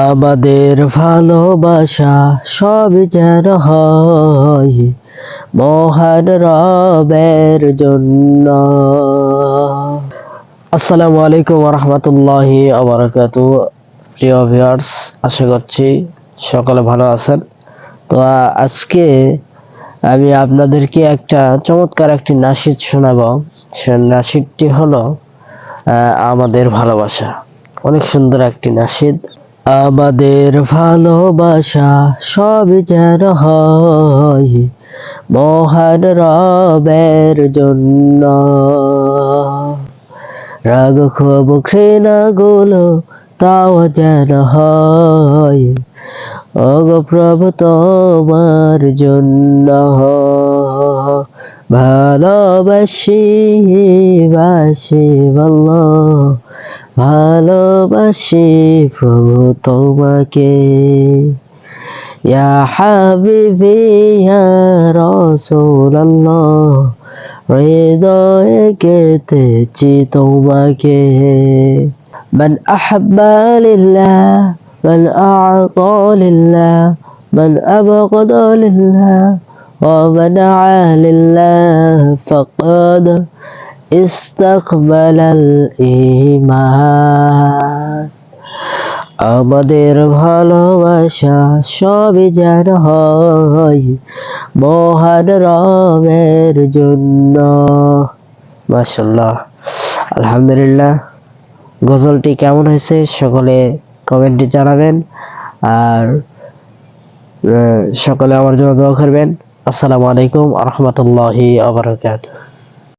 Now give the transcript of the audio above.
আমাদের ভালোবাসা সব যেন হয় মহান রবের জন্য। আসসালামু আলাইকুম রহমতুল্লাহি আবরাকাত প্রিয় ভিউয়ার্স আশা করছি সকলে ভালো আছেন। তো আজকে আমি আপনাদেরকে একটা চমৎকার একটি নাসিদ শোনাবো। সে নাসিদটি হলো আমাদের ভালোবাসা। অনেক সুন্দর একটি নাসিদ। আমাদের ভালোবাসা সব যেন হয় মহান রবের জন্য। রাগ ক্ষোভ, ঘৃণা গুলো তাও যেন হয়। ওগো প্রভু, তোমার জন্য। ভালোবাসি, বাসি, বল। ভালোবাসি প্রভু তোমাকে ইয়া হাবিবি ইয়া রাসূলুল্লাহ হৃদয়ে গেতেছি তোমাকে من أحب لله من أعطى لله من أبغض لله ومن عا لله فقد استقبل الإيمان আমাদের ভালোবাসা সবই যেন হয় মহান রবের জন্য। মাশাল্লাহ আলহামদুলিল্লাহ। গজলটি কেমন হয়েছে সকলে কমেন্টে জানাবেন। আর সকলে আমার জন্য দোয়া করবেন। আসসালামু আলাইকুম রহমতুল্লাহি আবরকাত